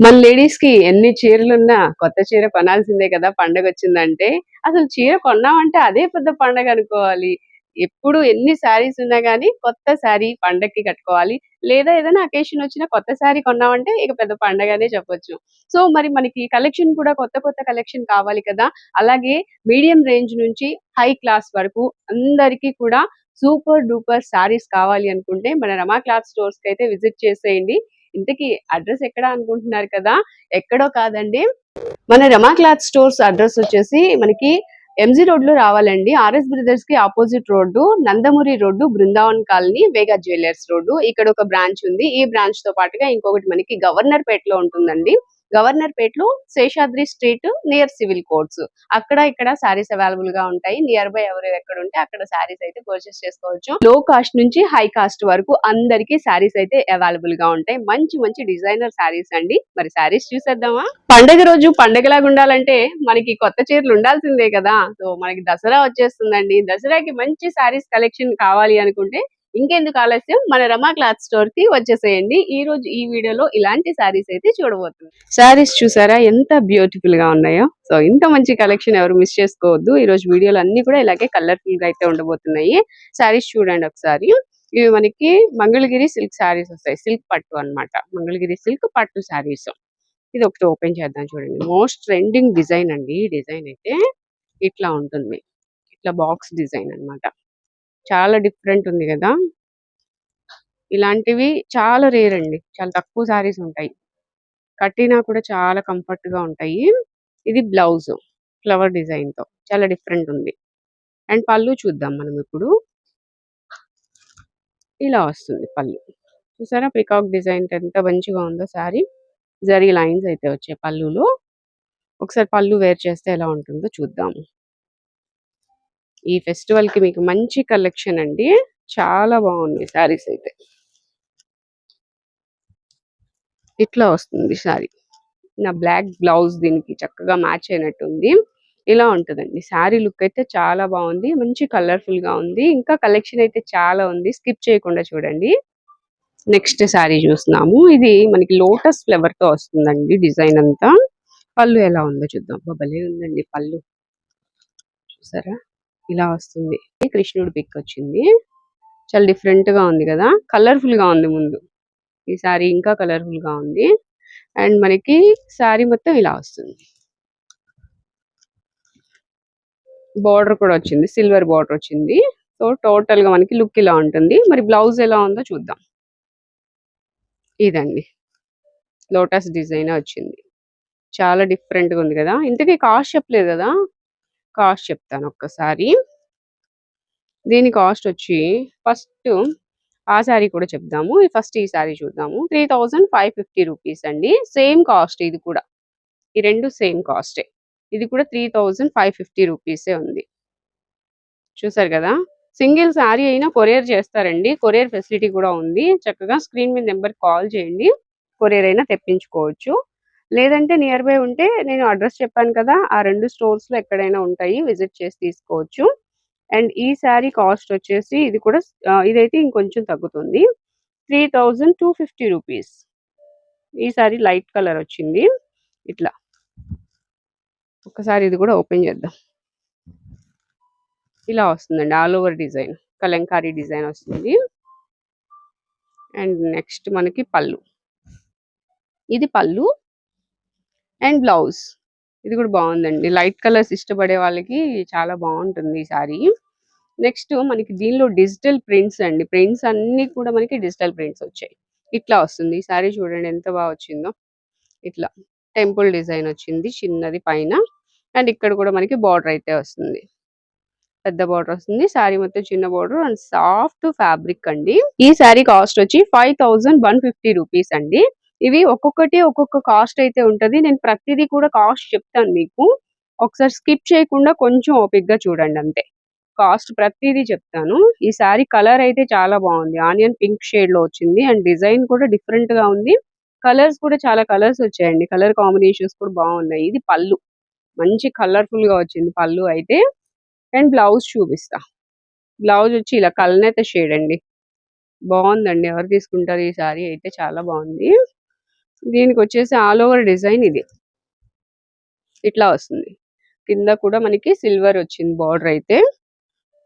మన లేడీస్కి ఎన్ని చీరలున్నా కొత్త చీర కొనాల్సిందే కదా పండగ వచ్చిందంటే అసలు చీర కొన్నామంటే అదే పెద్ద పండగ అనుకోవాలి. ఎప్పుడు ఎన్ని శారీస్ ఉన్నా గానీ కొత్త శారీ పండగకి కట్టుకోవాలి. లేదా ఏదైనా అకేషన్ వచ్చినా కొత్త శారీ కొన్నామంటే ఇక పెద్ద పండగనే చెప్పొచ్చు. సో మరి మనకి కలెక్షన్ కూడా కొత్త కొత్త కలెక్షన్ కావాలి కదా. అలాగే మీడియం రేంజ్ నుంచి హై క్లాస్ వరకు అందరికీ కూడా సూపర్ డూపర్ శారీస్ కావాలి అనుకుంటే మన రమా క్లాత్ స్టోర్స్కి అయితే విజిట్ చేసేయండి. ఇంతకీ అడ్రస్ ఎక్కడ అనుకుంటున్నారు కదా? ఎక్కడో కాదండి. మన రమా క్లాత్ స్టోర్స్ అడ్రస్ వచ్చేసి మనకి ఎంజీ రోడ్లో రావాలండి. RS బ్రదర్స్కి opposite road Nandamuri road Brindavan colony Vega jewellers road. ఇక్కడ ఒక బ్రాంచ్ ఉంది. ఈ బ్రాంచ్తో పాటుగా ఇంకొకటి మనకి గవర్నర్ పేటలో ఉంటుందండి. Governor పేట్లో Seshadri street near civil courts అక్కడ ఇక్కడ సారీస్ అవైలబుల్గా ఉంటాయి. నియర్ బై ఎవరు ఎక్కడ ఉంటే అక్కడ సారీస్ అయితే పర్చేస్ చేసుకోవచ్చు. లో కాస్ట్ నుంచి హై కాస్ట్ వరకు అందరికి సారీస్ అయితే అవైలబుల్గా ఉంటాయి. మంచి మంచి డిజైనర్ సారీస్ అండి. మరి సారీస్ చూసేద్దామా? పండగ రోజు పండగలాగా ఉండాలంటే మనకి కొత్త చీరలు ఉండాల్సిందే కదా. సో మనకి దసరా వచ్చేస్తుందండి. దసరాకి మంచి సారీస్ కలెక్షన్ కావాలి అనుకుంటే ఇంకెందుకు ఆలస్యం? మన రమా క్లాత్ స్టోర్కి వచ్చేసేయండి. ఈ రోజు ఈ వీడియోలో ఇలాంటి సారీస్ అయితే చూడబోతుంది సారీస్ చూసారా? ఎంత బ్యూటిఫుల్గా ఉన్నాయో. సో ఇంత మంచి కలెక్షన్ ఎవరు మిస్ చేసుకోవద్దు. ఈ రోజు వీడియోలు అన్ని కూడా ఇలాగే కలర్ఫుల్గా అయితే ఉండబోతున్నాయి. సారీస్ చూడండి ఒకసారి. ఇవి మనకి మంగళగిరి సిల్క్ సారీస్ వస్తాయి. సిల్క్ పట్టు అన్నమాట. మంగళగిరి సిల్క్ పట్టు సారీస్ ఇది ఒకటి ఓపెన్ చేద్దాం చూడండి. మోస్ట్ ట్రెండింగ్ డిజైన్ అండి. ఈ డిజైన్ అయితే ఇట్లా ఉంటుంది. ఇట్లా బాక్స్ డిజైన్ అన్నమాట. చాలా డిఫరెంట్ ఉంది కదా. ఇలాంటివి చాలా రేర్ అండి. చాలా తక్కువ సారీస్ ఉంటాయి. కట్టినా కూడా చాలా కంఫర్ట్గా ఉంటాయి. ఇది బ్లౌజ్ ఫ్లవర్ డిజైన్తో చాలా డిఫరెంట్ ఉంది. అండ్ పళ్ళు చూద్దాం మనం ఇప్పుడు. ఇలా వస్తుంది పళ్ళు. చూసారా? పికాక్ డిజైన్ ఎంత మంచిగా ఉందో సారీ. జరీ లైన్స్ అయితే వచ్చాయి పళ్ళులో. ఒకసారి పళ్ళు వేర్ చేస్తే ఎలా ఉంటుందో చూద్దాము ఈ ఫెస్టివల్కి మీకు మంచి కలెక్షన్ అండి. చాలా బాగుంది సారీస్ అయితే. ఇట్లా వస్తుంది సారీ నా బ్లాక్ బ్లౌజ్ దీనికి చక్కగా మ్యాచ్ అయినట్టుంది. ఇలా ఉంటుందండి. శారీ లుక్ అయితే చాలా బాగుంది. మంచి కలర్ఫుల్గా ఉంది. ఇంకా కలెక్షన్ అయితే చాలా ఉంది. స్కిప్ చేయకుండా చూడండి. నెక్స్ట్ శారీ చూస్తున్నాము. ఇది మనకి లోటస్ ఫ్లవర్తో వస్తుందండి డిజైన్ అంతా. పళ్ళు ఎలా ఉందో చూద్దాం. అబ్బా, భలే ఉందండి పళ్ళు. చూసారా? ఇలా వస్తుంది. కృష్ణుడి పిక్ వచ్చింది. చాలా డిఫరెంట్గా ఉంది కదా? కలర్ఫుల్గా ఉంది ముందు. ఈ సారీ ఇంకా కలర్ఫుల్గా ఉంది. అండ్ మనకి సారీ మొత్తం ఇలా వస్తుంది. బార్డర్ కూడా వచ్చింది. సిల్వర్ బార్డర్ వచ్చింది. సో టోటల్గా మనకి లుక్ ఇలా ఉంటుంది. మరి బ్లౌజ్ ఎలా ఉందో చూద్దాం. ఇదండి. లోటస్ డిజైన్ వచ్చింది. చాలా డిఫరెంట్గా ఉంది కదా? ఇంతకీ కాస్ట్ చెప్పలేదు కదా? కాస్ట్ చెప్తాను ఒక్కసారి. దీని కాస్ట్ వచ్చి ఫస్ట్ ఆ శారీ కూడా చెప్దాము. ఫస్ట్ ఈ శారీ చూద్దాము. Three thousand five fifty rupees అండి. సేమ్ కాస్ట్ ఇది కూడా. ఈ రెండు సేమ్ కాస్టే. ఇది కూడా త్రీ థౌజండ్ ఫైవ్ ఫిఫ్టీ రూపీసే ఉంది. చూసారు కదా? సింగిల్ శారీ అయినా కొరియర్ చేస్తారండి. కొరియర్ ఫెసిలిటీ కూడా ఉంది. చక్కగా స్క్రీన్ మీద నెంబర్ కాల్ చేయండి. కొరియర్ అయినా తెప్పించుకోవచ్చు. లేదంటే నియర్ బై ఉంటే నేను అడ్రస్ చెప్పాను కదా ఆ రెండు స్టోర్స్లో ఎక్కడైనా ఉంటాయి విజిట్ చేసి తీసుకోవచ్చు. అండ్ ఈ శారీ కాస్ట్ వచ్చేసి ఇది కూడా ఇదైతే ఇంకొంచెం తగ్గుతుంది. Three thousand two fifty rupees ఈ శారీ లైట్ కలర్ వచ్చింది. ఇట్లా. ఒకసారి ఇది కూడా ఓపెన్ చేద్దాం. ఇలా వస్తుందండి all over design Kalamkari design వస్తుంది. అండ్ నెక్స్ట్ మనకి పళ్ళు. ఇది పళ్ళు. And blouse. ఇది కూడా బాగుందండి. లైట్ కలర్స్ ఇష్టపడే వాళ్ళకి చాలా బాగుంటుంది ఈ సారీ. నెక్స్ట్ మనకి దీనిలో డిజిటల్ ప్రింట్స్ అండి. ప్రింట్స్ అన్ని కూడా మనకి డిజిటల్ ప్రింట్స్ వచ్చాయి. ఇట్లా వస్తుంది. ఈ సారీ చూడండి ఎంత బాగా వచ్చిందో. ఇట్లా టెంపుల్ డిజైన్ వచ్చింది చిన్నది పైన. అండ్ ఇక్కడ కూడా మనకి బార్డర్ అయితే వస్తుంది. పెద్ద బార్డర్ వస్తుంది. శారీ మొత్తం చిన్న బార్డర్ అండ్ సాఫ్ట్ ఫ్యాబ్రిక్ అండి. ఈ శారీ కాస్ట్ వచ్చి five thousand one fifty rupees అండి. ఇవి ఒక్కొక్కటి ఒక్కొక్క కాస్ట్ అయితే ఉంటది. నేను ప్రతిదీ కూడా కాస్ట్ చెప్తాను మీకు. ఒకసారి స్కిప్ చేయకుండా కొంచెం ఓపిక్గా చూడండి అంతే. కాస్ట్ ప్రతిదీ చెప్తాను. ఈ సారీ కలర్ అయితే చాలా బాగుంది. ఆనియన్ పింక్ షేడ్లో వచ్చింది. అండ్ డిజైన్ కూడా డిఫరెంట్గా ఉంది. కలర్స్ కూడా చాలా కలర్స్ వచ్చాయండి. కలర్ కాంబినేషన్స్ కూడా బాగున్నాయి. ఇది పళ్ళు. మంచి కలర్ఫుల్గా వచ్చింది పళ్ళు అయితే. అండ్ బ్లౌజ్ చూపిస్తా. బ్లౌజ్ వచ్చి ఇలా కలనేత షేడ్ అండి. బాగుందండి. ఎవరు తీసుకుంటారు ఈ సారీ అయితే చాలా బాగుంది. దీనికి వచ్చేసి ఆల్ ఓవర్ డిజైన్ ఇది. ఇట్లా వస్తుంది. కింద కూడా మనకి సిల్వర్ వచ్చింది బార్డర్ అయితే.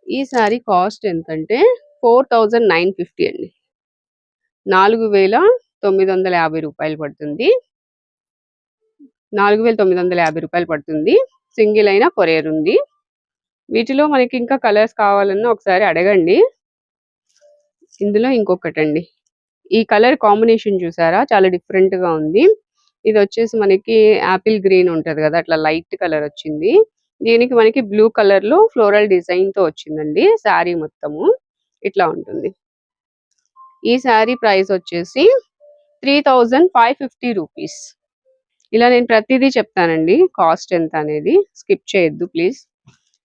ఈ సారీ కాస్ట్ ఎంతంటే ఫోర్ థౌజండ్ నైన్ ఫిఫ్టీ అండి. నాలుగు వేల తొమ్మిది వందల యాభై రూపాయలు పడుతుంది. నాలుగు వేల తొమ్మిది వందల యాభై రూపాయలు పడుతుంది. సింగిల్ అయినా కొరియర్ ఉంది. వీటిలో మనకి ఇంకా కలర్స్ కావాలన్నా ఒకసారి అడగండి. ఇందులో ఇంకొకటండి. ఈ కలర్ కాంబినేషన్ చూసారా? చాలా డిఫరెంట్గా ఉంది. ఇది వచ్చేసి మనకి యాపిల్ గ్రీన్ ఉంటది కదా అట్లా లైట్ కలర్ వచ్చింది. దీనికి మనకి బ్లూ కలర్లో ఫ్లోరల్ డిజైన్తో వచ్చిందండి శారీ మొత్తము. ఇట్లా ఉంటుంది. ఈ శారీ ప్రైస్ వచ్చేసి three thousand five fifty rupees. ఇలా నేను ప్రతిదీ చెప్తానండి కాస్ట్ ఎంత అనేది స్కిప్ చేయొద్దు ప్లీజ్.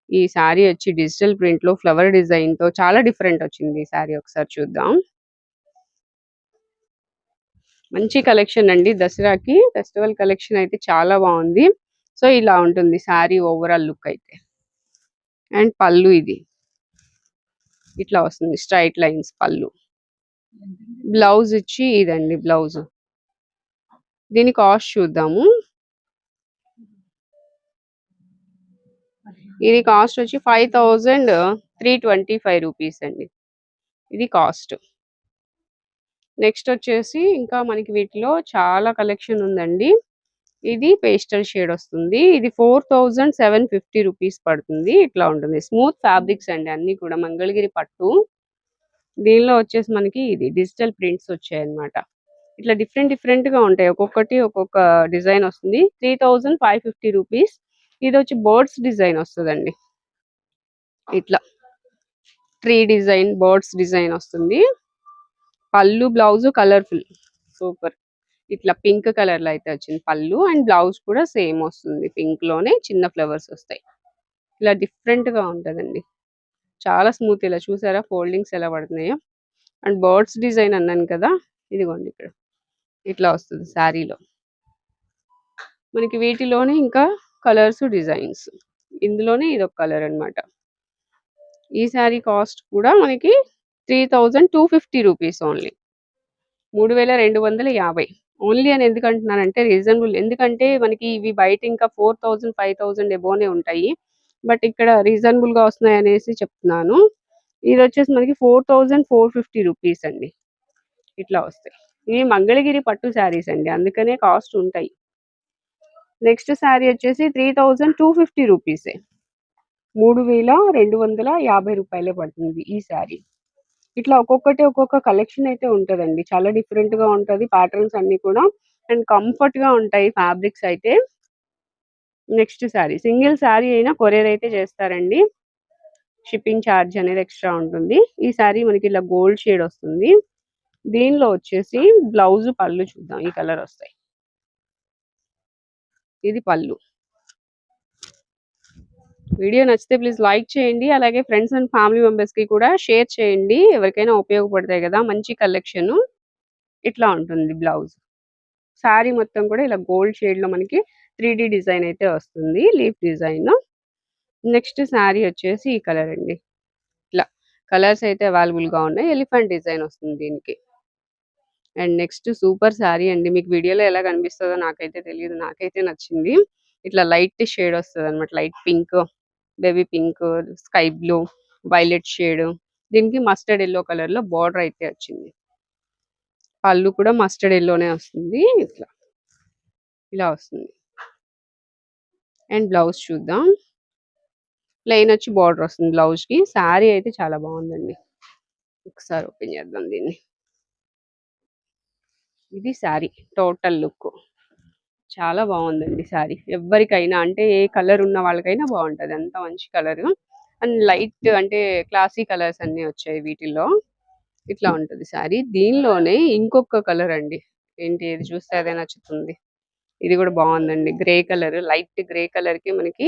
ఈ శారీ వచ్చి డిజిటల్ ప్రింట్లో ఫ్లవర్ డిజైన్తో చాలా డిఫరెంట్ వచ్చింది ఈ శారీ. ఒకసారి చూద్దాం. మంచి కలెక్షన్ అండి దసరాకి. ఫెస్టివల్ కలెక్షన్ అయితే చాలా బాగుంది. సో ఇలా ఉంటుంది శారీ ఓవరాల్ లుక్ అయితే. అండ్ పళ్ళు ఇది. ఇట్లా వస్తుంది స్ట్రైట్ లైన్స్ పళ్ళు. బ్లౌజ్ ఇచ్చి ఇదండి బ్లౌజ్. దీని కాస్ట్ చూద్దాము. ఇది కాస్ట్ వచ్చి five thousand three twenty five rupees అండి. ఇది కాస్ట్. నెక్స్ట్ వచ్చేసి ఇంకా మనకి వీటిలో చాలా కలెక్షన్ ఉందండి. ఇది పేస్టల్ షేడ్ వస్తుంది. ఇది four thousand seven fifty rupees పడుతుంది. ఇట్లా ఉంటుంది. స్మూత్ ఫ్యాబ్రిక్స్ అండి. అన్ని కూడా మంగళగిరి పట్టు. దీనిలో వచ్చేసి మనకి ఇది డిజిటల్ ప్రింట్స్ వచ్చాయి అన్నమాట ఇట్లా డిఫరెంట్ డిఫరెంట్గా ఉంటాయి. ఒక్కొక్కటి ఒక్కొక్క డిజైన్ వస్తుంది. Three thousand five fifty rupees. ఇది వచ్చి బర్డ్స్ డిజైన్ వస్తుందండి. ఇట్లా. ట్రీ డిజైన్ బర్డ్స్ డిజైన్ వస్తుంది. Pallu blouse colourful. సూపర్. ఇట్లా పింక్ కలర్లో అయితే వచ్చింది పళ్ళు అండ్ బ్లౌజ్ కూడా సేమ్ వస్తుంది. పింక్లోనే చిన్న ఫ్లవర్స్ వస్తాయి. ఇలా డిఫరెంట్గా ఉంటదండి. చాలా స్మూత్ ఇలా చూసారా? ఫోల్డింగ్స్ ఎలా పడుతున్నాయో. అండ్ బర్డ్స్ డిజైన్ అన్నాను కదా? ఇదిగోండి ఇక్కడ. ఇట్లా వస్తుంది శారీలో. మనకి వీటిలోనే ఇంకా కలర్స్ డిజైన్స్. ఇందులోనే ఇది ఒక కలర్ అన్నమాట. ఈ శారీ కాస్ట్ కూడా మనకి three thousand two fifty rupees only. మూడు వేల రెండు వందల యాభై. ఓన్లీ అని ఎందుకంటున్నానంటే రీజనబుల్. ఎందుకంటే మనకి ఇవి బయట ఇంకా ఫోర్ థౌజండ్ ఫైవ్ థౌజండ్ ఎబోనే ఉంటాయి. బట్ ఇక్కడ రీజనబుల్గా వస్తున్నాయి అనేసి చెప్తున్నాను. ఇది వచ్చేసి మనకి four thousand four fifty rupees అండి. ఇట్లా వస్తాయి. ఇవి మంగళగిరి పట్టు శారీస్ అండి. అందుకనే కాస్ట్ ఉంటాయి. నెక్స్ట్ శారీ వచ్చేసి త్రీ థౌజండ్ టూ ఫిఫ్టీ రూపీసే. మూడు వేల రెండు వందల యాభై రూపాయలే పడుతుంది ఈ శారీ. ఇట్లా ఒక్కొక్కటి ఒక్కొక్క కలెక్షన్ అయితే ఉంటదండి. చాలా డిఫరెంట్గా ఉంటది. ప్యాటర్న్స్ అన్ని కూడా. అండ్ కంఫర్ట్గా ఉంటాయి ఫ్యాబ్రిక్స్ అయితే. నెక్స్ట్ శారీ సింగిల్ శారీ అయినా కొరియర్ అయితే చేస్తారండి. షిప్పింగ్ ఛార్జ్ అనేది ఎక్స్ట్రా ఉంటుంది. ఈ శారీ మనకి ఇలా గోల్డ్ షేడ్ వస్తుంది. దీనిలో వచ్చేసి బ్లౌజ్ పళ్ళు చూద్దాం. ఈ కలర్ వస్తాయి. ఇది పళ్ళు. వీడియో నచ్చితే ప్లీజ్ లైక్ చేయండి. అలాగే ఫ్రెండ్స్ అండ్ ఫ్యామిలీ మెంబర్స్కి కూడా షేర్ చేయండి. ఎవరికైనా ఉపయోగపడతాయి కదా మంచి కలెక్షన్ ఇట్లా ఉంటుంది బ్లౌజ్ శారీ మొత్తం కూడా ఇలా గోల్డ్ షేడ్లో మనకి త్రీ డిజైన్ అయితే వస్తుంది లీఫ్ డిజైన్ నెక్స్ట్ శారీ వచ్చేసి ఈ కలర్ అండి. ఇట్లా కలర్స్ అయితే అవైలబుల్గా ఉన్నాయి. ఎలిఫెంట్ డిజైన్ వస్తుంది దీనికి. అండ్ నెక్స్ట్ సూపర్ శారీ అండి. మీకు వీడియోలో ఎలా కనిపిస్తుందో నాకైతే తెలియదు. నాకైతే నచ్చింది. ఇట్లా లైట్ షేడ్ వస్తుంది అనమాట light pink baby pink sky blue violet shade. దీనికి మస్టర్డ్ ఎల్లో కలర్లో బార్డర్ అయితే వచ్చింది. పళ్ళు కూడా మస్టర్డ్ ఎల్లోనే వస్తుంది. ఇట్లా. ఇలా వస్తుంది. అండ్ బ్లౌజ్ చూద్దాం. ప్లెయిన్ వచ్చి బార్డర్ వస్తుంది బ్లౌజ్కి శారీ అయితే చాలా బాగుందండి. ఒకసారి ఓపెన్ చేద్దాం దీన్ని. ఇది శారీ టోటల్ లుక్. చాలా బాగుందండి శారీ ఎవరికైనా అంటే ఏ కలర్ ఉన్న వాళ్ళకైనా బాగుంటది. అంత మంచి కలర్. అండ్ లైట్ అంటే క్లాసీ కలర్స్ అన్ని వచ్చాయి వీటిల్లో. ఇట్లా ఉంటది శారీ దీనిలోనే ఇంకొక కలర్ అండి. ఏంటి? ఇది చూస్తే అదే నచ్చుతుంది. ఇది కూడా బాగుందండి. Grey colour. లైట్ గ్రే కలర్కి మనకి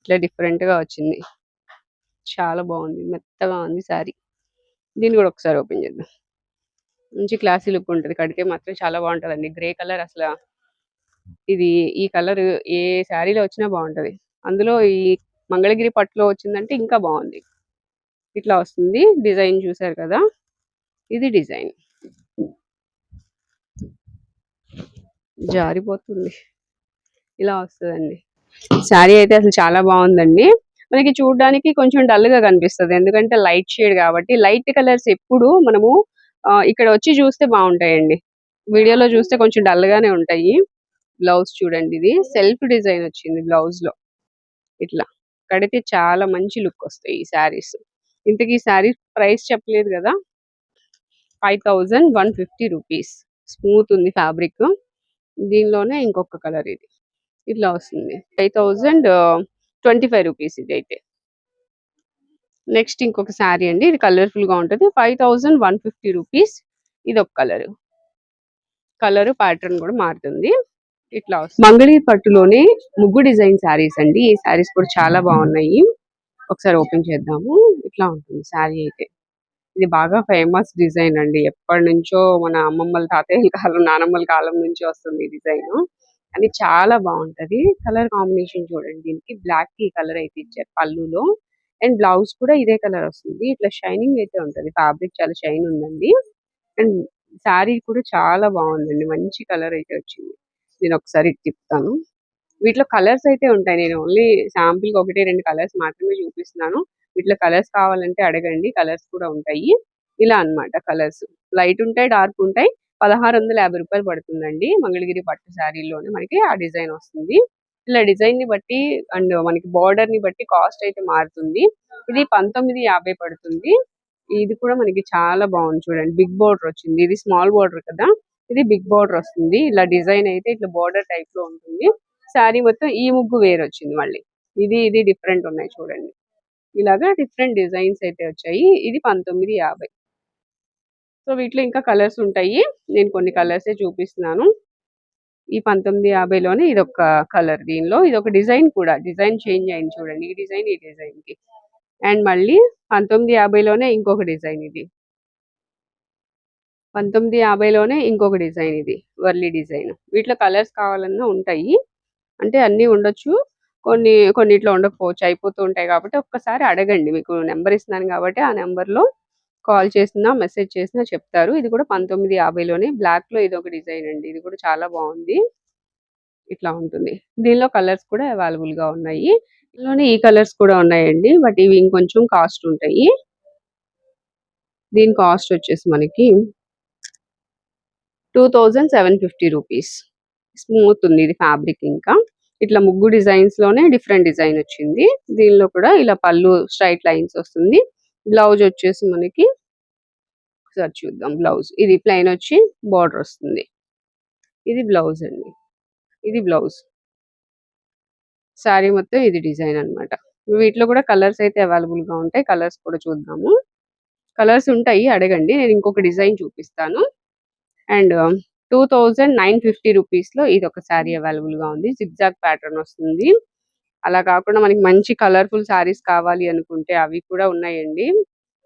ఇట్లా డిఫరెంట్గా వచ్చింది. చాలా బాగుంది. మెత్తగా ఉంది శారీ దీన్ని కూడా ఒకసారి ఓపెన్ చేద్దాం. మంచి క్లాసీ లుక్ ఉంటుంది. కడితే మాత్రం చాలా బాగుంటుందండి. గ్రే కలర్ అసలు ఇది ఈ కలర్ ఏ శారీలో వచ్చినా బాగుంటది. అందులో ఈ మంగళగిరి పట్టులో వచ్చిందంటే ఇంకా బాగుంది. ఇట్లా వస్తుంది. డిజైన్ చూసారు కదా? ఇది డిజైన్. జారిపోతుంది. ఇలా వస్తుందండి. శారీ అయితే అసలు చాలా బాగుందండి. మనకి చూడడానికి కొంచెం డల్గా కనిపిస్తుంది. ఎందుకంటే లైట్ షేడ్ కాబట్టి లైట్ కలర్స్ ఎప్పుడు మనము ఇక్కడ వచ్చి చూస్తే బాగుంటాయండి. వీడియోలో చూస్తే కొంచెం డల్ గానే ఉంటాయి. బ్లౌజ్ చూడండి ఇది సెల్ఫ్ డిజైన్ వచ్చింది బ్లౌజ్లో. ఇట్లా కడితే చాలా మంచి లుక్ వస్తాయి ఈ శారీస్. ఇంతకీ ఈ శారీ ప్రైస్ చెప్పలేదు కదా? Five thousand one fifty rupees. Smooth ఉంది ఫ్యాబ్రిక్. దీనిలోనే ఇంకొక కలర్ ఇది. ఇట్లా వస్తుంది. Five thousand twenty five rupees ఇది అయితే. నెక్స్ట్ ఇంకొక శారీ అండి. ఇది కలర్ఫుల్గా ఉంటుంది. Five thousand one fifty rupees. ఇది ఒక కలర్. కలర్ ప్యాటర్న్ కూడా మారుతుంది. ఇట్లా వస్తుంది. మంగళి పట్టులోనే ముగ్గు డిజైన్ శారీస్ అండి. ఈ శారీస్ కూడా చాలా బాగున్నాయి. ఒకసారి ఓపెన్ చేద్దాము. ఇట్లా ఉంటుంది శారీ అయితే. ఇది బాగా ఫేమస్ డిజైన్ అండి. ఎప్పటి నుంచో మన అమ్మమ్మల తాతయ్యల కాలం నానమ్మల కాలం నుంచి వస్తుంది ఈ డిజైన్. అది చాలా బాగుంటది. కలర్ కాంబినేషన్ చూడండి. దీనికి బ్లాక్కి కలర్ అయితే ఇచ్చారు పళ్ళులో. అండ్ బ్లౌజ్ కూడా ఇదే కలర్ వస్తుంది. ఇట్లా షైనింగ్ అయితే ఉంటది. ఫ్యాబ్రిక్ చాలా షైన్ ఉందండి. అండ్ శారీ కూడా చాలా బాగుందండి. మంచి కలర్ అయితే వచ్చింది. నేను ఒకసారి తిప్పుతాను వీటిలో కలర్స్ అయితే ఉంటాయి. నేను ఓన్లీ శాంపుల్కి ఒకటి రెండు కలర్స్ మాత్రమే చూపిస్తున్నాను. వీటిలో కలర్స్ కావాలంటే అడగండి. కలర్స్ కూడా ఉంటాయి. ఇలా అన్నమాట కలర్స్. లైట్ ఉంటాయి డార్క్ ఉంటాయి. పదహారు వందల యాభై రూపాయలు పడుతుందండి. మంగళగిరి పట్టు శారీలోనే మనకి ఆ డిజైన్ వస్తుంది. ఇలా డిజైన్ని బట్టి అండ్ మనకి బార్డర్ని బట్టి కాస్ట్ అయితే మారుతుంది. ఇది పంతొమ్మిది యాభై పడుతుంది. ఇది కూడా మనకి చాలా బాగుంది చూడండి. బిగ్ బార్డర్ వచ్చింది. ఇది స్మాల్ బార్డర్ కదా. ఇది బిగ్ బార్డర్ వస్తుంది. ఇలా డిజైన్ అయితే ఇట్లా బార్డర్ టైప్లో ఉంటుంది. శారీ మొత్తం ఈ ముగ్గు వేరు వచ్చింది మళ్ళీ. ఇది ఇది డిఫరెంట్ ఉన్నాయి చూడండి. ఇలాగా డిఫరెంట్ డిజైన్స్ అయితే వచ్చాయి. ఇది పంతొమ్మిది యాభై. సో వీటిలో ఇంకా కలర్స్ ఉంటాయి. నేను కొన్ని కలర్సే చూపిస్తున్నాను. ఈ పంతొమ్మిది యాభైలోనే ఇది ఒక కలర్ దీనిలో. ఇది ఒక డిజైన్ కూడా. డిజైన్ చేంజ్ అయింది చూడండి. ఈ డిజైన్ ఈ డిజైన్కి అండ్ మళ్ళీ పంతొమ్మిది యాభైలోనే ఇంకొక డిజైన్ ఇది. పంతొమ్మిది యాభైలోనే ఇంకొక డిజైన్ ఇది వర్లీ డిజైన్. వీటిలో కలర్స్ కావాలన్నా ఉంటాయి. అంటే అన్నీ ఉండొచ్చు. కొన్ని కొన్నిట్లో ఉండకపోవచ్చు. అయిపోతూ ఉంటాయి కాబట్టి ఒక్కసారి అడగండి. మీకు నెంబర్ ఇస్తున్నాను కాబట్టి ఆ నెంబర్లో కాల్ చేసినా మెసేజ్ చేసినా చెప్తారు. ఇది కూడా పంతొమ్మిది యాభైలోనే. బ్లాక్లో ఇది ఒక డిజైన్ అండి. ఇది కూడా చాలా బాగుంది. ఇట్లా ఉంటుంది. దీనిలో కలర్స్ కూడా అవైలబుల్గా ఉన్నాయి. ఇందులోనే ఈ కలర్స్ కూడా ఉన్నాయండి. బట్ ఇవి ఇంకొంచెం కాస్ట్ ఉంటాయి. దీని కాస్ట్ వచ్చేసి మనకి two thousand seven fifty rupees. Smooth ఉంది ఇది ఫ్యాబ్రిక్ ఇంకా. ఇట్లా ముగ్గు డిజైన్స్లోనే డిఫరెంట్ డిజైన్ వచ్చింది. దీనిలో కూడా ఇలా పళ్ళు స్ట్రైట్ లైన్స్ వస్తుంది. బ్లౌజ్ వచ్చేసి మనకి ఒకసారి చూద్దాం బ్లౌజ్. ఇది ప్లెయిన్ వచ్చి బార్డర్ వస్తుంది. ఇది బ్లౌజ్ అండి. ఇది బ్లౌజ్. శారీ మొత్తం ఇది డిజైన్ అన్నమాట. వీటిలో కూడా కలర్స్ అయితే అవైలబుల్గా ఉంటాయి. కలర్స్ కూడా చూద్దాము. కలర్స్ ఉంటాయి అడగండి. నేను ఇంకొక డిజైన్ చూపిస్తాను. And um, two thousand nine fifty రూపీస్లో ఇది ఒక శారీ అవైలబుల్గా ఉంది. జిగ్జాగ్ ప్యాటర్న్ వస్తుంది. అలా కాకుండా మనకి మంచి కలర్ఫుల్ శారీస్ కావాలి అనుకుంటే అవి కూడా ఉన్నాయండి.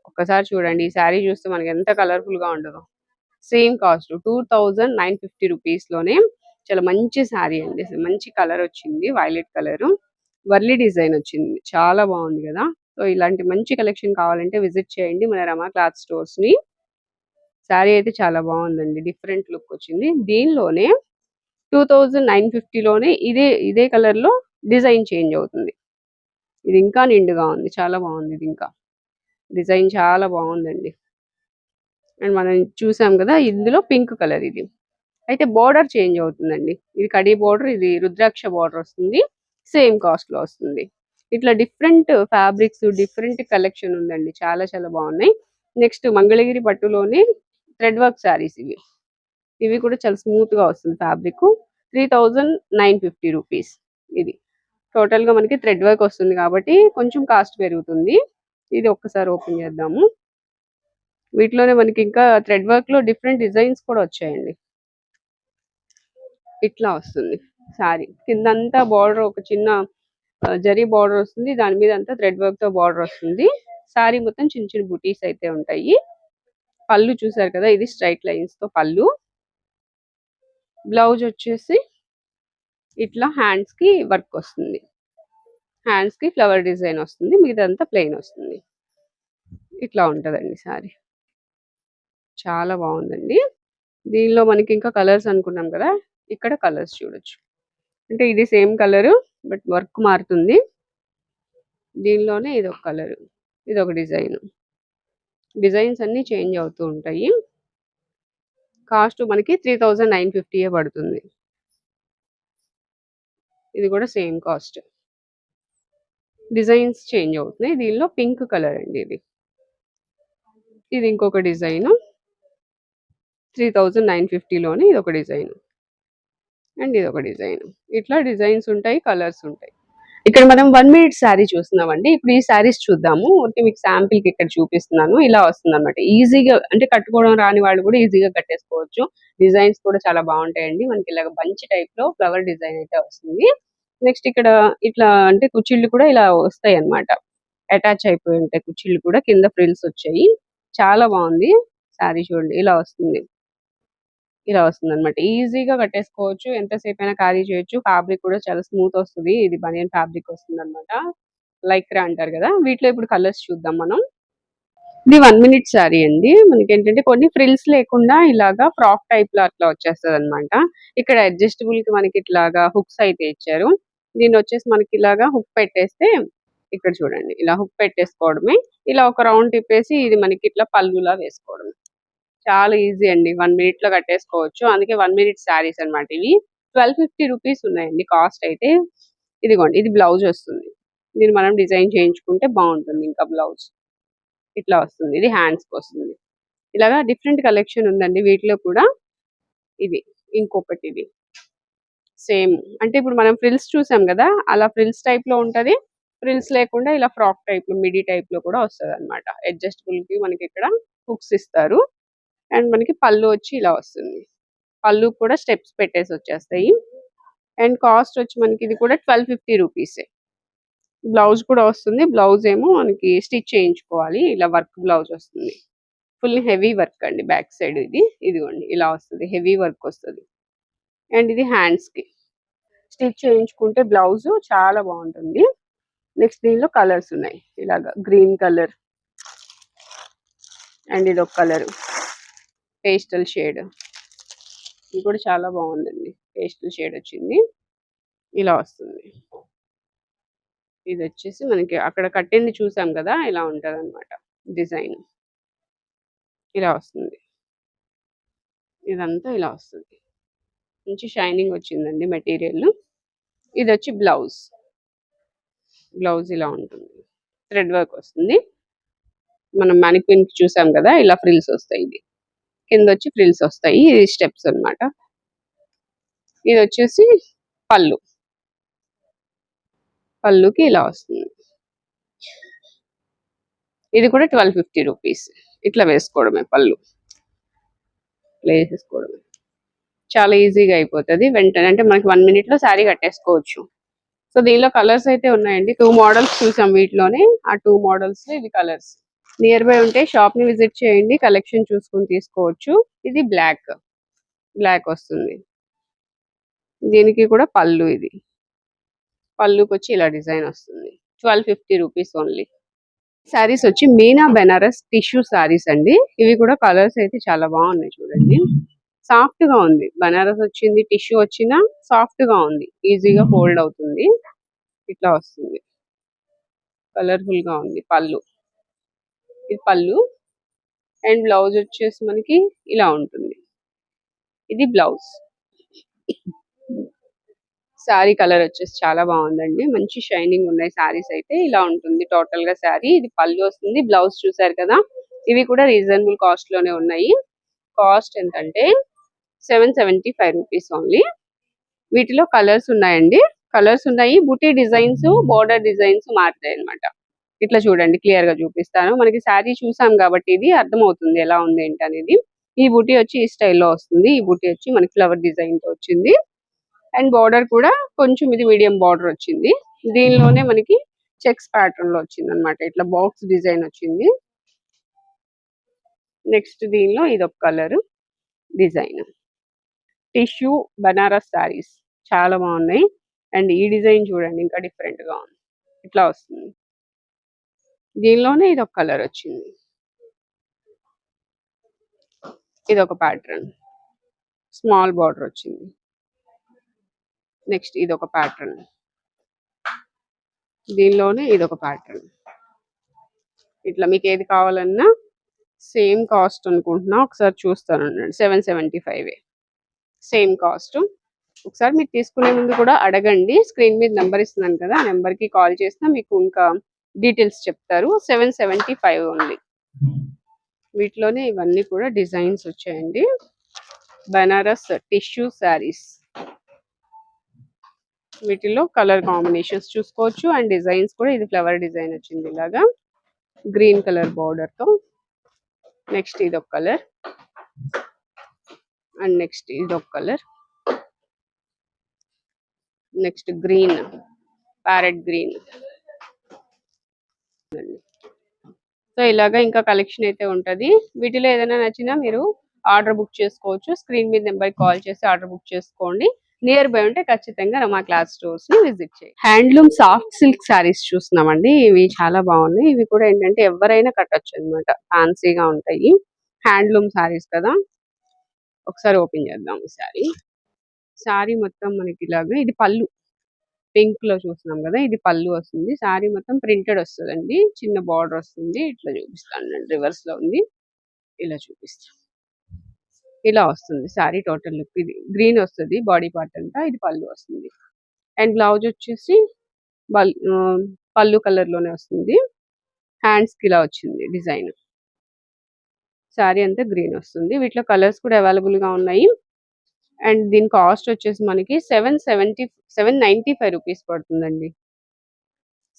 ఒక్కసారి చూడండి ఈ శారీ చూస్తే మనకి ఎంత కలర్ఫుల్గా ఉండదు. Same cost two thousand nine fifty రూపీస్లోనే చాలా మంచి శారీ అండి. అసలు మంచి కలర్ వచ్చింది వైలెట్ కలర్. వర్లీ డిజైన్ వచ్చింది. చాలా బాగుంది కదా. సో ఇలాంటి మంచి కలెక్షన్ కావాలంటే విజిట్ చేయండి మన రమా క్లాత్ స్టోర్స్ని శారీ అయితే చాలా బాగుందండి. డిఫరెంట్ లుక్ వచ్చింది. దీనిలోనే టూ థౌజండ్ నైన్ ఫిఫ్టీలోనే ఇదే ఇదే కలర్లో డిజైన్ చేంజ్ అవుతుంది. ఇది ఇంకా నిండుగా ఉంది. చాలా బాగుంది ఇది ఇంకా. డిజైన్ చాలా బాగుందండి. అండ్ మనం చూసాం కదా ఇందులో పింక్ కలర్ ఇది. అయితే బార్డర్ చేంజ్ అవుతుందండి. ఇది కడి బార్డర్ ఇది రుద్రాక్ష బార్డర్ వస్తుంది. సేమ్ కాస్ట్లో వస్తుంది. ఇట్లా డిఫరెంట్ ఫ్యాబ్రిక్స్ డిఫరెంట్ కలెక్షన్ ఉందండి. చాలా చాలా బాగున్నాయి. నెక్స్ట్ మంగళగిరి పట్టులోనే థ్రెడ్ వర్క్ శారీస్ ఇవి. ఇవి కూడా చాలా స్మూత్గా వస్తుంది fabric three thousand nine fifty rupees ఇది. టోటల్గా మనకి థ్రెడ్ వర్క్ వస్తుంది కాబట్టి కొంచెం కాస్ట్ పెరుగుతుంది. ఇది ఒక్కసారి ఓపెన్ చేద్దాము. వీటిలోనే మనకి ఇంకా థ్రెడ్ వర్క్లో డిఫరెంట్ డిజైన్స్ కూడా వచ్చాయండి. ఇట్లా వస్తుంది సారీ కిందంతా బార్డర్ ఒక చిన్న జరీ బార్డర్ వస్తుంది. దాని మీద అంతా థ్రెడ్ వర్క్తో బార్డర్ వస్తుంది. సారీ మొత్తం చిన్న చిన్న బుటీస్ అయితే ఉంటాయి. పళ్ళు చూసారు కదా ఇది స్ట్రైట్ లైన్స్తో పళ్ళు. బ్లౌజ్ వచ్చేసి ఇట్లా హ్యాండ్స్కి వర్క్ వస్తుంది. హ్యాండ్స్కి ఫ్లవర్ డిజైన్ వస్తుంది మిగతాదంతా ప్లెయిన్ వస్తుంది. ఇట్లా ఉంటుందండి సారీ. చాలా బాగుందండి. దీనిలో మనకి ఇంకా కలర్స్ అనుకున్నాం కదా ఇక్కడ కలర్స్ చూడొచ్చు. అంటే ఇది సేమ్ కలరు బట్ వర్క్ మారుతుంది. దీనిలోనే ఇది ఒక కలర్ ఇది ఒక డిజైన్. డిజైన్స్ అన్ని చేంజ్ అవుతూ ఉంటాయి. కాస్ట్ మనకి త్రీ థౌజండ్ నైన్ ఫిఫ్టీయే పడుతుంది. ఇది కూడా సేమ్ కాస్ట్. డిజైన్స్ చేంజ్ అవుతున్నాయి. దీనిలో పింక్ కలర్ అండి ఇది. ఇది ఇంకొక డిజైన్. త్రీ థౌజండ్ నైన్ ఫిఫ్టీలోనే ఇది ఒక డిజైన్. అండ్ ఇది ఒక డిజైన్. ఇట్లా డిజైన్స్ ఉంటాయి కలర్స్ ఉంటాయి. ఇక్కడ మనం వన్ మినిట్ శారీ చూస్తున్నామండి. ఇప్పుడు ఈ శారీస్ చూద్దాము. ఊరికి మీకు శాంపిల్కి ఇక్కడ చూపిస్తున్నాను. ఇలా వస్తుంది అనమాట ఈజీగా అంటే కట్టుకోవడం రాని వాళ్ళు కూడా ఈజీగా కట్టేసుకోవచ్చు. డిజైన్స్ కూడా చాలా బాగుంటాయండి. మనకి ఇలాగ బంచి టైప్లో ఫ్లవర్ డిజైన్ అయితే వస్తుంది. నెక్స్ట్ ఇక్కడ ఇట్లా అంటే కుచ్చిళ్ళు కూడా ఇలా వస్తాయి అన్నమాట అటాచ్ అయిపోయి ఉంటాయి కుచ్చిళ్ళు కూడా. కింద ఫ్రిల్స్ వచ్చాయి. చాలా బాగుంది. శారీ చూడండి. ఇలా వస్తుంది. ఇలా వస్తుంది అనమాట ఈజీగా కట్టేసుకోవచ్చు ఎంతసేపు అయినా క్యారీ చేయొచ్చు. ఫ్యాబ్రిక్ కూడా చాలా స్మూత్ వస్తుంది. ఇది బనియన్ ఫ్యాబ్రిక్ వస్తుంది అనమాట లైక్రా అంటారు కదా! వీటిలో ఇప్పుడు కలర్స్ చూద్దాం మనం. ఇది వన్ మినిట్ శారీ అండి. మనకి ఏంటంటే కొన్ని ఫ్రిల్స్ లేకుండా ఇలాగా ఫ్రాక్ టైప్లో అట్లా వచ్చేస్తుంది అనమాట ఇక్కడ అడ్జస్టబుల్కి మనకి ఇట్లాగా హుక్స్ అయితే ఇచ్చారు. దీన్ని వచ్చేసి మనకి ఇలాగా హుక్ పెట్టేస్తే ఇక్కడ చూడండి. ఇలా హుక్ పెట్టేసుకోవడమే. ఇలా ఒక రౌండ్ తిప్పేసి ఇది మనకి ఇట్లా పళ్ళులా వేసుకోవడమే. చాలా ఈజీ అండి. వన్ మినిట్లో కట్టేసుకోవచ్చు. అందుకే వన్ మినిట్ శారీస్ అన్నమాట ఇవి. ట్వెల్వ్ ఫిఫ్టీ రూపీస్ ఉన్నాయండి కాస్ట్ అయితే. ఇదిగోండి ఇది బ్లౌజ్ వస్తుంది. దీన్ని మనం డిజైన్ చేయించుకుంటే బాగుంటుంది ఇంకా బ్లౌజ్. ఇట్లా వస్తుంది. ఇది హ్యాండ్స్కి వస్తుంది. ఇలాగా డిఫరెంట్ కలెక్షన్ ఉందండి. వీటిలో కూడా ఇది ఇంకొకటి ఇది. సేమ్. అంటే ఇప్పుడు మనం ఫ్రిల్స్ చూసాం కదా అలా ఫ్రిల్స్ టైప్లో ఉంటది. ఫ్రిల్స్ లేకుండా ఇలా ఫ్రాక్ టైప్లో మిడి టైప్లో కూడా వస్తుంది అనమాట అడ్జస్టబుల్కి మనకి ఇక్కడ హుక్స్ ఇస్తారు. అండ్ మనకి పళ్ళు వచ్చి ఇలా వస్తుంది. పళ్ళు కూడా స్టెప్స్ పెట్టేసి వచ్చేస్తాయి. అండ్ కాస్ట్ వచ్చి మనకి ఇది కూడా ట్వెల్వ్ ఫిఫ్టీ రూపీసే బ్లౌజ్ కూడా వస్తుంది. బ్లౌజ్ ఏమో మనకి స్టిచ్ చేయించుకోవాలి. ఇలా వర్క్ బ్లౌజ్ వస్తుంది. ఫుల్ హెవీ వర్క్ అండి బ్యాక్ సైడ్ ఇది. ఇదిగోండి ఇలా వస్తుంది. హెవీ వర్క్ వస్తుంది. అండ్ ఇది హ్యాండ్స్కి. స్టిచ్ చేయించుకుంటే బ్లౌజ్ చాలా బాగుంటుంది. నెక్స్ట్ దీనిలో కలర్స్ ఉన్నాయి. ఇలాగా గ్రీన్ కలర్ అండ్ ఇది ఒక కలర్. Pastel shade. ఇది కూడా చాలా బాగుందండి. పేస్టల్ షేడ్ వచ్చింది. ఇలా వస్తుంది. ఇది వచ్చేసి మనకి అక్కడ కట్టింది చూసాం కదా ఇలా ఉంటుంది అనమాట డిజైన్. ఇలా వస్తుంది. ఇదంతా ఇలా వస్తుంది. మంచి షైనింగ్ వచ్చిందండి మెటీరియల్. ఇది వచ్చి బ్లౌజ్. బ్లౌజ్ ఇలా ఉంటుంది. థ్రెడ్ వర్క్ వస్తుంది. మనం మ్యానిక్విన్ చూసాం కదా ఇలా ఫ్రిల్స్ వస్తాయి. ఇది కింద వచ్చి ఫ్రిల్స్ వస్తాయి. ఇది స్టెప్స్ అన్నమాట. ఇది వచ్చేసి పళ్ళు. పళ్ళుకి ఇలా వస్తుంది. ఇది కూడా ట్వెల్వ్ ఫిఫ్టీ రూపీస్. ఇట్లా వేసుకోవడమే పళ్ళు. ఇట్లా వేసేసుకోవడమే. చాలా ఈజీగా అయిపోతుంది. వెంటనే అంటే మనకి వన్ మినిట్లో శారీ కట్టేసుకోవచ్చు. సో దీనిలో కలర్స్ అయితే ఉన్నాయండి. టూ మోడల్స్ చూసాం వీటిలోనే. ఆ టూ మోడల్స్ ఇవి కలర్స్. నియర్ బై ఉంటే షాప్ని విజిట్ చేయండి కలెక్షన్ చూసుకుని తీసుకోవచ్చు. ఇది బ్లాక్ బ్లాక్ వస్తుంది. దీనికి కూడా పళ్ళు ఇది. పళ్ళుకి వచ్చి ఇలా డిజైన్ వస్తుంది. Twelve fifty rupees only saris వచ్చి మీనా బెనారస్ టిష్యూ శారీస్ అండి. ఇవి కూడా కలర్స్ అయితే చాలా బాగున్నాయి చూడండి. సాఫ్ట్గా ఉంది. బనారస్ వచ్చింది టిష్యూ వచ్చినా సాఫ్ట్గా ఉంది. ఈజీగా ఫోల్డ్ అవుతుంది. ఇట్లా వస్తుంది. కలర్ఫుల్గా ఉంది పళ్ళు. ఇది పళ్ళు అండ్ బ్లౌజ్ వచ్చేసి మనకి ఇలా ఉంటుంది. ఇది బ్లౌజ్. శారీ కలర్ వచ్చేసి చాలా బాగుందండి. మంచి షైనింగ్ ఉన్నాయి శారీస్ అయితే. ఇలా ఉంటుంది టోటల్గా శారీ ఇది పళ్ళు వస్తుంది. బ్లౌజ్ చూసారు కదా? ఇవి కూడా రీజనబుల్ కాస్ట్లోనే ఉన్నాయి. కాస్ట్ ఎంతంటే seven seventy five rupees only. వీటిలో కలర్స్ ఉన్నాయండి. కలర్స్ ఉన్నాయి. బుటీ డిజైన్స్ బోర్డర్ డిజైన్స్ మారుతాయి అనమాట ఇట్లా చూడండి క్లియర్గా చూపిస్తాను. మనకి శారీ చూసాం కాబట్టి ఇది అర్థమవుతుంది ఎలా ఉంది ఏంటి అనేది. ఈ బుటీ వచ్చి ఈ స్టైల్లో వస్తుంది. ఈ బుటీ వచ్చి మనకి ఫ్లవర్ డిజైన్తో వచ్చింది. అండ్ బార్డర్ కూడా కొంచెం ఇది మీడియం బార్డర్ వచ్చింది. దీనిలోనే మనకి చెక్స్ ప్యాటర్న్లో వచ్చింది అనమాట ఇట్లా బాక్స్ డిజైన్ వచ్చింది. నెక్స్ట్ దీనిలో ఇది ఒక colour design tissue Banaras saris చాలా బాగున్నాయి. అండ్ ఈ డిజైన్ చూడండి ఇంకా డిఫరెంట్గా ఉంది. ఇట్లా వస్తుంది. దీనిలోనే ఇది ఒక కలర్ వచ్చింది. ఇది ఒక ప్యాటర్న్. స్మాల్ బార్డర్ వచ్చింది. నెక్స్ట్ ఇది ఒక ప్యాటర్న్. దీనిలోనే ఇది ఒక ప్యాటర్న్. ఇట్లా మీకు ఏది కావాలన్నా సేమ్ కాస్ట్ అనుకుంటున్నా ఒకసారి చూస్తాను seven seventy five. Same cost. ఒకసారి మీరు తీసుకునే ముందు కూడా అడగండి. స్క్రీన్ మీద నెంబర్ ఇస్తున్నాను కదా ఆ నెంబర్కి కాల్ చేసినా మీకు ఇంకా డీటెయిల్స్ చెప్తారు. Seven seventy five only. వీటిలోనే ఇవన్నీ కూడా డిజైన్స్ వచ్చాయండి. బనారస్ టిష్యూ శారీస్. వీటిలో కలర్ కాంబినేషన్స్ చూసుకోవచ్చు. అండ్ డిజైన్స్ కూడా ఇది ఫ్లవర్ డిజైన్ వచ్చింది ఇలాగా. గ్రీన్ కలర్ బార్డర్తో. నెక్స్ట్ ఇది ఒక కలర్. అండ్ నెక్స్ట్ ఇది ఒక colour. Next green. Parrot green. So ఇలాగా ఇంకా కలెక్షన్ అయితే ఉంటది. వీటిలో ఏదైనా నచ్చినా మీరు ఆర్డర్ బుక్ చేసుకోవచ్చు. స్క్రీన్ మీద నెంబర్ కాల్ చేసి ఆర్డర్ బుక్ చేసుకోండి. నియర్ బై ఉంటే ఖచ్చితంగా మా క్లాస్ స్టోర్స్ని విజిట్ చేయండి. హ్యాండ్లూమ్ సాఫ్ట్ సిల్క్ శారీస్ చూస్తున్నామండి. ఇవి చాలా బాగున్నాయి. ఇవి కూడా ఏంటంటే ఎవరైనా కట్టొచ్చు అనమాట ఫ్యాన్సీగా ఉంటాయి. హ్యాండ్లూమ్ శారీస్ కదా. ఒకసారి ఓపెన్ చేద్దాం ఈ శారీ శారీ మొత్తం మనకి ఇలాగా ఇది పళ్ళు. పింక్లో చూస్తున్నాం కదా ఇది పళ్ళు వస్తుంది. శారీ మొత్తం ప్రింటెడ్ వస్తుందండి. చిన్న బార్డర్ వస్తుంది. ఇట్లా చూపిస్తాను రివర్స్లో ఉంది. ఇలా చూపిస్తాను. ఇలా వస్తుంది శారీ టోటల్ లుక్. ఇది గ్రీన్ వస్తుంది బాడీ పార్ట్ అంతా. ఇది పళ్ళు వస్తుంది. అండ్ బ్లౌజ్ వచ్చేసి బల్- పళ్ళు కలర్లోనే వస్తుంది. హ్యాండ్స్కి ఇలా వచ్చింది డిజైన్. శారీ అంతా గ్రీన్ వస్తుంది. వీటిలో కలర్స్ కూడా అవైలబుల్గా ఉన్నాయి. అండ్ దీని కాస్ట్ వచ్చేసి మనకి seven seventy seven ninety five rupees పడుతుందండి.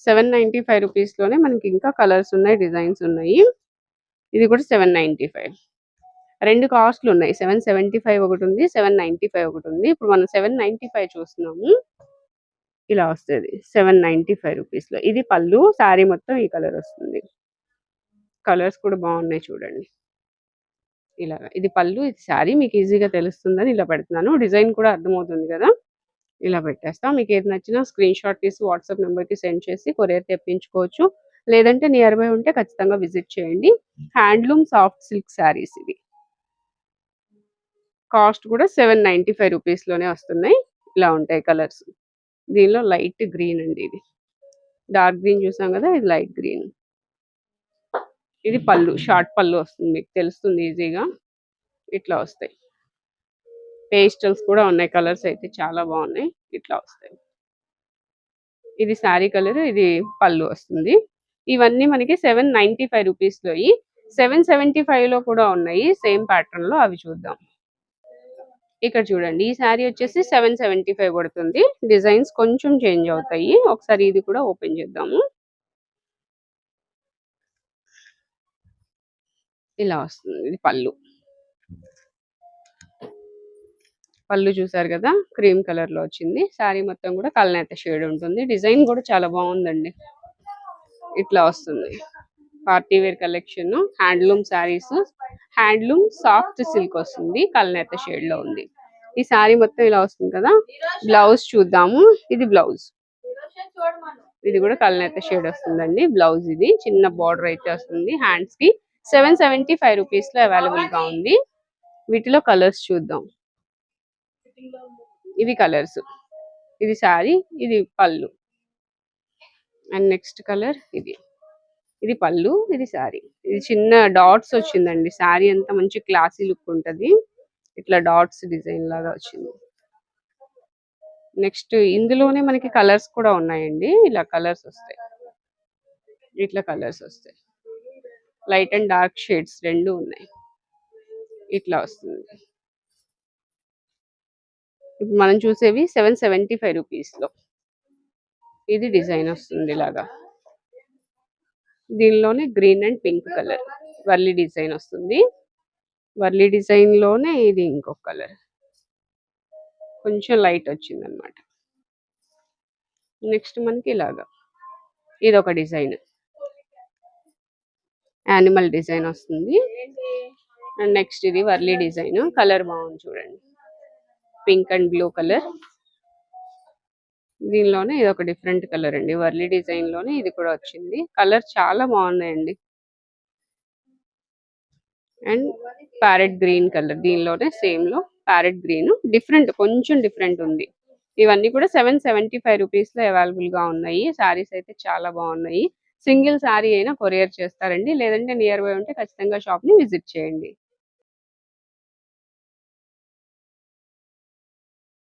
సెవెన్ నైన్టీ ఫైవ్ రూపీస్లోనే మనకి ఇంకా కలర్స్ ఉన్నాయి డిజైన్స్ ఉన్నాయి. ఇది కూడా సెవెన్ నైంటీ ఫైవ్. రెండు కాస్ట్లు ఉన్నాయి. సెవెన్ సెవెంటీ ఫైవ్ ఒకటి ఉంది సెవెన్ నైన్టీ ఫైవ్ ఒకటి ఉంది. ఇప్పుడు మనం సెవెన్ నైన్టీ ఫైవ్ చూస్తున్నాము. ఇలా వస్తుంది. సెవెన్ నైన్టీ ఫైవ్ రూపీస్లో ఇది పళ్ళు శారీ మొత్తం ఈ కలర్ వస్తుంది. కలర్స్ కూడా బాగున్నాయి చూడండి. ఇలా ఇది పళ్ళు ఇది శారీ మీకు ఈజీగా తెలుస్తుందని ఇలా పెడుతున్నాను. డిజైన్ కూడా అర్థమవుతుంది కదా? ఇలా పెట్టేస్తాం. మీకు ఏది నచ్చినా స్క్రీన్ షాట్ తీసి వాట్సాప్ నెంబర్కి సెండ్ చేసి కొరియర్ తెప్పించుకోవచ్చు. లేదంటే నియర్ బై ఉంటే ఖచ్చితంగా విజిట్ చేయండి. హ్యాండ్లూమ్ సాఫ్ట్ సిల్క్ శారీస్ ఇవి. కాస్ట్ కూడా సెవెన్ నైన్టీ ఫైవ్ రూపీస్లోనే వస్తున్నాయి. ఇలా ఉంటాయి కలర్స్. దీనిలో లైట్ గ్రీన్ అండి ఇది. డార్క్ గ్రీన్ చూసాం కదా? ఇది లైట్ గ్రీన్. ఇది పళ్ళు షార్ట్ పళ్ళు వస్తుంది మీకు తెలుస్తుంది ఈజీగా. ఇట్లా వస్తాయి. పేస్టల్స్ కూడా ఉన్నాయి కలర్స్ అయితే చాలా బాగున్నాయి ఇట్లా వస్తాయి. ఇది శారీ కలర్ ఇది పళ్ళు వస్తుంది. ఇవన్నీ మనకి సెవెన్ నైన్టీ ఫైవ్ రూపీస్లో సెవెన్ సెవెంటీ లో కూడా ఉన్నాయి సేమ్ ప్యాటర్న్లో అవి చూద్దాం. ఇక్కడ చూడండి ఈ శారీ వచ్చేసి సెవెన్ సెవెంటీ ఫైవ్ పడుతుంది. డిజైన్స్ కొంచెం చేంజ్ అవుతాయి. ఒకసారి ఇది కూడా ఓపెన్ చేద్దాము. ఇలా వస్తుంది ఇది పళ్ళు. పళ్ళు చూసారు కదా? క్రీమ్ కలర్లో వచ్చింది. శారీ మొత్తం కూడా కలనేత షేడ్ ఉంటుంది. డిజైన్ కూడా చాలా బాగుందండి. ఇట్లా వస్తుంది. Party wear collection. Handloom saris. Handloom soft silk వస్తుంది. కలనేత షేడ్లో ఉంది. ఈ శారీ మొత్తం ఇలా వస్తుంది కదా? బ్లౌజ్ చూద్దాము. ఇది బ్లౌజ్. ఇది కూడా కలనేత షేడ్ వస్తుందండి. బ్లౌజ్ ఇది. చిన్న బార్డర్ అయితే వస్తుంది హ్యాండ్స్కి సెవెన్ సెవెంటీ ఫైవ్ రూపీస్లో అవైలబుల్గా ఉంది. వీటిలో కలర్స్ చూద్దాం. ఇవి కలర్స్. ఇది శారీ ఇది పళ్ళు. అండ్ నెక్స్ట్ కలర్ ఇది. ఇది పళ్ళు ఇది శారీ. ఇది చిన్న డాట్స్ వచ్చిందండి. శారీ అంతా మంచి క్లాసీ లుక్ ఉంటది. ఇట్లా డాట్స్ డిజైన్ లాగా వచ్చింది. నెక్స్ట్ ఇందులోనే మనకి కలర్స్ కూడా ఉన్నాయండి. ఇలా కలర్స్ వస్తాయి. ఇట్లా కలర్స్ వస్తాయి. లైట్ అండ్ డార్క్ షేడ్స్ రెండు ఉన్నాయి. ఇట్లా వస్తుంది. ఇప్పుడు మనం చూసేవి సెవెన్ సెవెంటీ ఫైవ్ రూపీస్లో ఇది డిజైన్ వస్తుంది ఇలాగా. దీనిలోనే green and pink colour. Warli design వస్తుంది. వర్లీ డిజైన్లోనే ఇది ఇంకొక కలర్. కొంచెం లైట్ వచ్చింది అనమాట నెక్స్ట్ మనకి ఇలాగా. ఇది ఒక డిజైన్. యానిమల్ డిజైన్ వస్తుంది. అండ్ నెక్స్ట్ ఇది వర్లీ డిజైన్. కలర్ బాగుంది చూడండి. పింక్ అండ్ బ్లూ కలర్ దీనిలోనే ఇది ఒక డిఫరెంట్ కలర్ అండి. వర్లీ డిజైన్లోనే ఇది కూడా వచ్చింది. కలర్ చాలా బాగున్నాయండి. అండ్ ప్యారెట్ గ్రీన్ కలర్ దీనిలోనే సేమ్లో ప్యారెట్ గ్రీన్ డిఫరెంట్ కొంచెం డిఫరెంట్ ఉంది. ఇవన్నీ కూడా సెవెన్ సెవెంటీ ఫైవ్ రూపీస్లో అవైలబుల్గా ఉన్నాయి. శారీస్ అయితే చాలా బాగున్నాయి. సింగిల్ శారీ అయినా కొరియర్ చేస్తారండి. లేదంటే నియర్ బై ఉంటే ఖచ్చితంగా షాప్ని విజిట్ చేయండి.